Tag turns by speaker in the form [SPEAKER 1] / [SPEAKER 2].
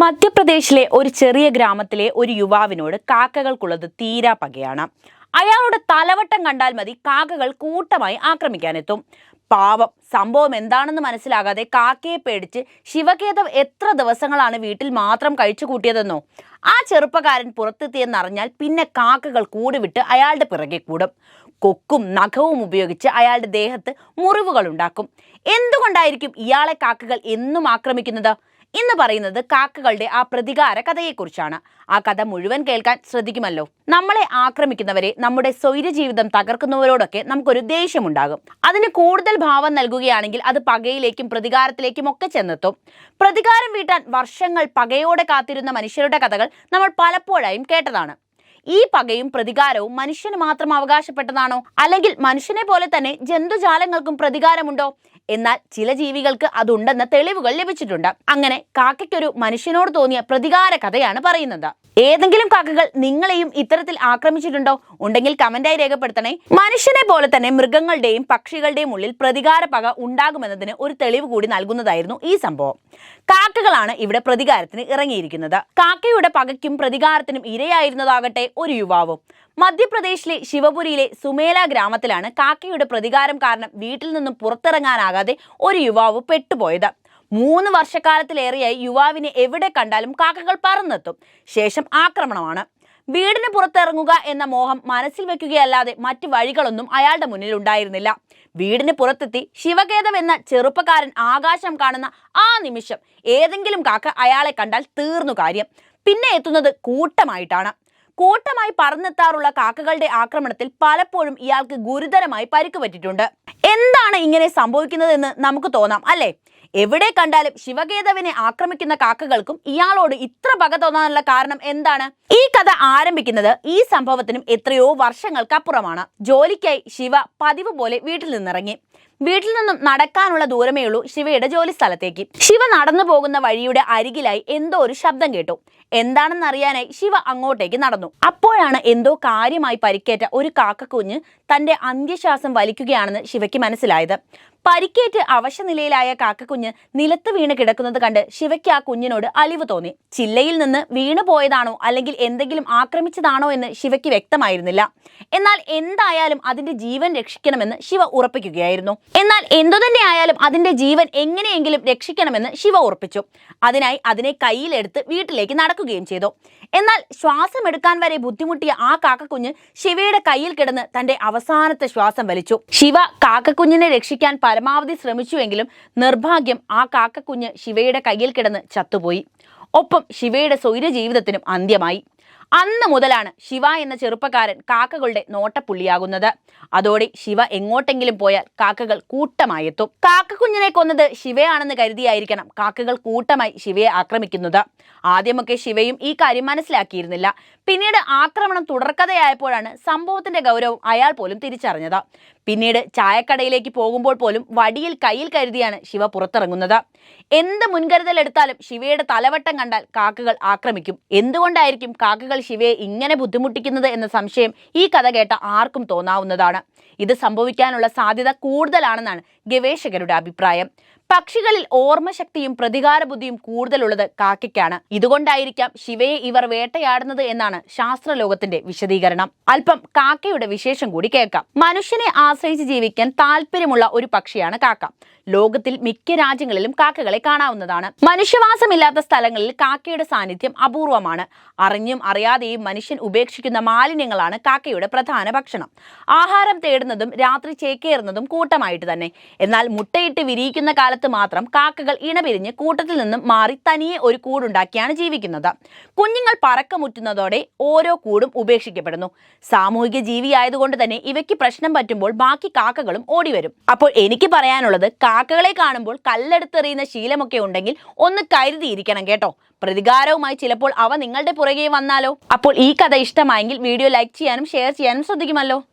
[SPEAKER 1] മധ്യപ്രദേശിലെ ഒരു ചെറിയ ഗ്രാമത്തിലെ ഒരു യുവാവിനോട് കാക്കകൾക്കുള്ളത് തീരാ പകയാണ്. അയാളുടെ തലവട്ടം കണ്ടാൽ മതി കാക്കകൾ കൂട്ടമായി ആക്രമിക്കാനെത്തും. പാവം സംഭവം എന്താണെന്ന് മനസ്സിലാകാതെ കാക്കയെ പേടിച്ച് ശിവകേതവ് എത്ര ദിവസങ്ങളാണ് വീട്ടിൽ മാത്രം കഴിച്ചു കൂട്ടിയതെന്നോ? ആ ചെറുപ്പക്കാരൻ പുറത്തെത്തിയെന്നറിഞ്ഞാൽ പിന്നെ കാക്കകൾ കൂടുവിട്ട് അയാളുടെ പിറകെ കൂടും. കൊക്കും നഖവും ഉപയോഗിച്ച് അയാളുടെ ദേഹത്ത് മുറിവുകൾ ഉണ്ടാക്കും എന്തുകൊണ്ടായിരിക്കും ഇയാളെ കാക്കകൾ എന്നും ആക്രമിക്കുന്നത്? ഇന്ന് പറയുന്നത് കാക്കകളുടെ ആ പ്രതികാര കഥയെക്കുറിച്ചാണ്. ആ കഥ മുഴുവൻ കേൾക്കാൻ ശ്രദ്ധിക്കുമല്ലോ. നമ്മളെ ആക്രമിക്കുന്നവരെ നമ്മുടെ സ്വൈര ജീവിതം തകർക്കുന്നവരോടൊക്കെ നമുക്കൊരു ദേഷ്യമുണ്ടാകും. അതിന് കൂടുതൽ ഭാവം നൽകുകയാണെങ്കിൽ അത് പകയിലേക്കും പ്രതികാരത്തിലേക്കും ഒക്കെ ചെന്നെത്തും. പ്രതികാരം വീട്ടാൻ വർഷങ്ങൾ പകയോടെ കാത്തിരുന്ന മനുഷ്യരുടെ കഥകൾ നമ്മൾ പലപ്പോഴായും കേട്ടതാണ്. ഈ പകയും പ്രതികാരവും മനുഷ്യന് മാത്രം അവകാശപ്പെട്ടതാണോ? അല്ലെങ്കിൽ മനുഷ്യനെ പോലെ തന്നെ ജന്തുജാലങ്ങൾക്കും പ്രതികാരമുണ്ടോ? എന്നാൽ ചില ജീവികൾക്ക് അതുണ്ടെന്ന തെളിവുകൾ ലഭിച്ചിട്ടുണ്ട്. അങ്ങനെ കാക്കയ്ക്കൊരു മനുഷ്യനോട് തോന്നിയ പ്രതികാര കഥയാണ് പറയുന്നത്. ഏതെങ്കിലും കാക്കകൾ നിങ്ങളെയും ഇത്തരത്തിൽ ആക്രമിച്ചിട്ടുണ്ടോ? ഉണ്ടെങ്കിൽ കമന്റായി രേഖപ്പെടുത്തണേ. മനുഷ്യനെ പോലെ തന്നെ മൃഗങ്ങളുടെയും പക്ഷികളുടെയും ഉള്ളിൽ പ്രതികാര പക ഉണ്ടാകുമെന്നതിന് ഒരു തെളിവ് കൂടി നൽകുന്നതായിരുന്നു ഈ സംഭവം. കാക്കകളാണ് ഇവിടെ പ്രതികാരത്തിന് ഇറങ്ങിയിരിക്കുന്നത്. കാക്കയുടെ പകയ്ക്കും പ്രതികാരത്തിനും ഇരയായിരുന്നതാകട്ടെ ഒരു യുവാവും. മധ്യപ്രദേശിലെ ശിവപുരിയിലെ സുമേല ഗ്രാമത്തിലാണ് കാക്കയുടെ പ്രതികാരം കാരണം വീട്ടിൽ നിന്നും പുറത്തിറങ്ങാനാകാതെ ഒരു യുവാവ് പെട്ടുപോയത്. മൂന്ന് വർഷക്കാലത്തിലേറെയായി യുവാവിനെ എവിടെ കണ്ടാലും കാക്കകൾ പറന്നെത്തും. ശേഷം ആക്രമണമാണ്. വീടിന് പുറത്തിറങ്ങുക എന്ന മോഹം മനസ്സിൽ വെക്കുകയല്ലാതെ മറ്റ് വഴികളൊന്നും അയാളുടെ മുന്നിൽ ഉണ്ടായിരുന്നില്ല. വീടിന് പുറത്തെത്തി ശിവകേതം എന്ന ചെറുപ്പക്കാരൻ ആകാശം കാണുന്ന ആ നിമിഷം ഏതെങ്കിലും കാക്ക അയാളെ കണ്ടാൽ തീർന്നു കാര്യം. പിന്നെ എത്തുന്നത് കൂട്ടമായിട്ടാണ്. കൂട്ടമായി പറന്നെത്താറുള്ള കാക്കകളുടെ ആക്രമണത്തിൽ പലപ്പോഴും ഇയാൾക്ക് ഗുരുതരമായി പരിക്ക് പറ്റിയിട്ടുണ്ട്. എന്താണ് ഇങ്ങനെ സംഭവിക്കുന്നതെന്ന് നമുക്ക് തോന്നാം അല്ലേ? എവിടെ കണ്ടാലും ശിവകേതവിനെ ആക്രമിക്കുന്ന കാക്കകൾക്കും ഇയാളോട് ഇത്ര പക തോന്നാനുള്ള കാരണം എന്താണ്? ഈ കഥ ആരംഭിക്കുന്നത് ഈ സംഭവത്തിനും എത്രയോ വർഷങ്ങൾക്കപ്പുറമാണ്. ജോലിക്കായി ശിവ പതിവ് പോലെ വീട്ടിൽ നിന്നിറങ്ങി. വീട്ടിൽ നിന്നും നടക്കാനുള്ള ദൂരമേ ഉള്ളൂ ശിവയുടെ ജോലി സ്ഥലത്തേക്ക്. ശിവ നടന്നു പോകുന്ന വഴിയുടെ അരികിലായി എന്തോ ഒരു ശബ്ദം കേട്ടു. എന്താണെന്ന് അറിയാനായി ശിവ അങ്ങോട്ടേക്ക് നടന്നു. അപ്പോഴാണ് എന്തോ കാര്യമായി പരിക്കേറ്റ ഒരു കാക്കക്കുഞ്ഞ് തന്റെ അന്ത്യശ്വാസം വലിക്കുകയാണെന്ന് ശിവയ്ക്ക് മനസ്സിലായത്. പരിക്കേറ്റ് അവശനിലയിലായ കാക്കക്കുഞ്ഞ് നിലത്ത് വീണ് കിടക്കുന്നത് കണ്ട് ശിവയ്ക്ക് ആ കുഞ്ഞിനോട് അലിവ് തോന്നി. ചില്ലയിൽ നിന്ന് വീണു പോയതാണോ അല്ലെങ്കിൽ എന്തെങ്കിലും ആക്രമിച്ചതാണോ എന്ന് ശിവയ്ക്ക് വ്യക്തമായിരുന്നില്ല. എന്നാൽ എന്തായാലും അതിന്റെ ജീവൻ രക്ഷിക്കണമെന്ന് ശിവ ഉറപ്പിക്കുകയായിരുന്നു. എന്നാൽ എന്തു തന്നെ ആയാലും അതിന്റെ ജീവൻ എങ്ങനെയെങ്കിലും രക്ഷിക്കണമെന്ന് ശിവ ഉറപ്പിച്ചു. അതിനായി അതിനെ കയ്യിലെടുത്ത് വീട്ടിലേക്ക് നടക്കുകയും ചെയ്തു. എന്നാൽ ശ്വാസം എടുക്കാൻ വരെ ബുദ്ധിമുട്ടിയ ആ കാക്കക്കുഞ്ഞ് ശിവയുടെ കയ്യിൽ കിടന്ന് തന്റെ അവസാനത്തെ ശ്വാസം വലിച്ചു. ശിവ കാക്കക്കുഞ്ഞിനെ രക്ഷിക്കാൻ പരമാവധി ശ്രമിച്ചുവെങ്കിലും നിർഭാഗ്യം ആ കാക്കക്കുഞ്ഞ് ശിവയുടെ കയ്യിൽ കിടന്ന് ചത്തുപോയി. ഒപ്പം ശിവയുടെ സ്വൈര ജീവിതത്തിനും അന്ത്യമായി. അന്ന് മുതലാണ് ശിവ എന്ന ചെറുപ്പക്കാരൻ കാക്കകളുടെ നോട്ടപ്പുള്ളിയാകുന്നത്. അതോടെ ശിവ എങ്ങോട്ടെങ്കിലും പോയാൽ കാക്കകൾ കൂട്ടമായെത്തും കാക്കക്കുഞ്ഞിനെ കൊന്നത് ശിവയാണെന്ന് കരുതിയായിരിക്കണം കാക്കകൾ കൂട്ടമായി ശിവയെ ആക്രമിക്കുന്നത്. ആദ്യമൊക്കെ ശിവയും ഈ കാര്യം മനസ്സിലാക്കിയിരുന്നില്ല. പിന്നീട് ആക്രമണം തുടർക്കഥയായപ്പോഴാണ് സംഭവത്തിന്റെ ഗൗരവം അയാൾ പോലും തിരിച്ചറിഞ്ഞത്. പിന്നീട് ചായക്കടയിലേക്ക് പോകുമ്പോൾ പോലും വടിയിൽ കയ്യിൽ കരുതിയാണ് ശിവ പുറത്തിറങ്ങുന്നത്. എന്ത് മുൻകരുതൽ എടുത്താലും ശിവയുടെ തലവട്ടം കണ്ടാൽ കാക്കകൾ ആക്രമിക്കും. എന്തുകൊണ്ടായിരിക്കും കാക്കകൾ ശിവയെ ഇങ്ങനെ ബുദ്ധിമുട്ടിക്കുന്നത് എന്ന സംശയം ഈ കഥ കേട്ട ആർക്കും തോന്നാവുന്നതാണ്. ഇത് സംഭവിക്കാനുള്ള സാധ്യത കൂടുതലാണെന്നാണ് ഗവേഷകരുടെ അഭിപ്രായം. പക്ഷികളിൽ ഓർമ്മശക്തിയും പ്രതികാര ബുദ്ധിയും കൂടുതലുള്ളത് കാക്കയ്ക്കാണ്. ഇതുകൊണ്ടായിരിക്കാം ശിവയെ ഇവർ വേട്ടയാടുന്നത് എന്നാണ് ശാസ്ത്രലോകത്തിന്റെ വിശദീകരണം. അല്പം കാക്കയുടെ വിശേഷം കൂടി കേൾക്കാം. മനുഷ്യനെ ആശ്രയിച്ച് ജീവിക്കാൻ താല്പര്യമുള്ള ഒരു പക്ഷിയാണ് കാക്ക. ലോകത്തിൽ മിക്ക രാജ്യങ്ങളിലും കാക്കകളെ കാണാവുന്നതാണ്. മനുഷ്യവാസമില്ലാത്ത സ്ഥലങ്ങളിൽ കാക്കയുടെ സാന്നിധ്യം അപൂർവമാണ്. അറിഞ്ഞും അറിയാതെയും മനുഷ്യൻ ഉപേക്ഷിക്കുന്ന മാലിന്യങ്ങളാണ് കാക്കയുടെ പ്രധാന ഭക്ഷണം. ആഹാരം തേടുന്നതും രാത്രി ചേക്കേറുന്നതും കൂട്ടമായിട്ട് തന്നെ. എന്നാൽ മുട്ടയിട്ട് വിരിയിക്കുന്ന കാലത്ത് മാത്രം കാക്കകൾ ഇണപിരിഞ്ഞ് കൂട്ടത്തിൽ നിന്നും മാറി തനിയെ ഒരു കൂടുണ്ടാക്കിയാണ് ജീവിക്കുന്നത്. കുഞ്ഞുങ്ങൾ പറക്കമുറ്റുന്നതോടെ ഓരോ കൂടും ഉപേക്ഷിക്കപ്പെടുന്നു. സാമൂഹിക ജീവിയായതുകൊണ്ട് തന്നെ ഇവയ്ക്ക് പ്രശ്നം പറ്റുമ്പോൾ ബാക്കി കാക്കകളും ഓടിവരും. അപ്പോൾ എനിക്ക് പറയാനുള്ളത് കാക്കകളെ കാണുമ്പോൾ കല്ലെടുത്തെറിയുന്ന ശീലമൊക്കെ ഉണ്ടെങ്കിൽ ഒന്ന് കരുതിയിരിക്കണം കേട്ടോ. പ്രതികാരവുമായി ചിലപ്പോൾ അവ നിങ്ങളുടെ പുറകെ വന്നാലോ? അപ്പോൾ ഈ കഥ ഇഷ്ടമായെങ്കിൽ വീഡിയോ ലൈക്ക് ചെയ്യാനും ഷെയർ ചെയ്യാനും ശ്രദ്ധിക്കുമല്ലോ.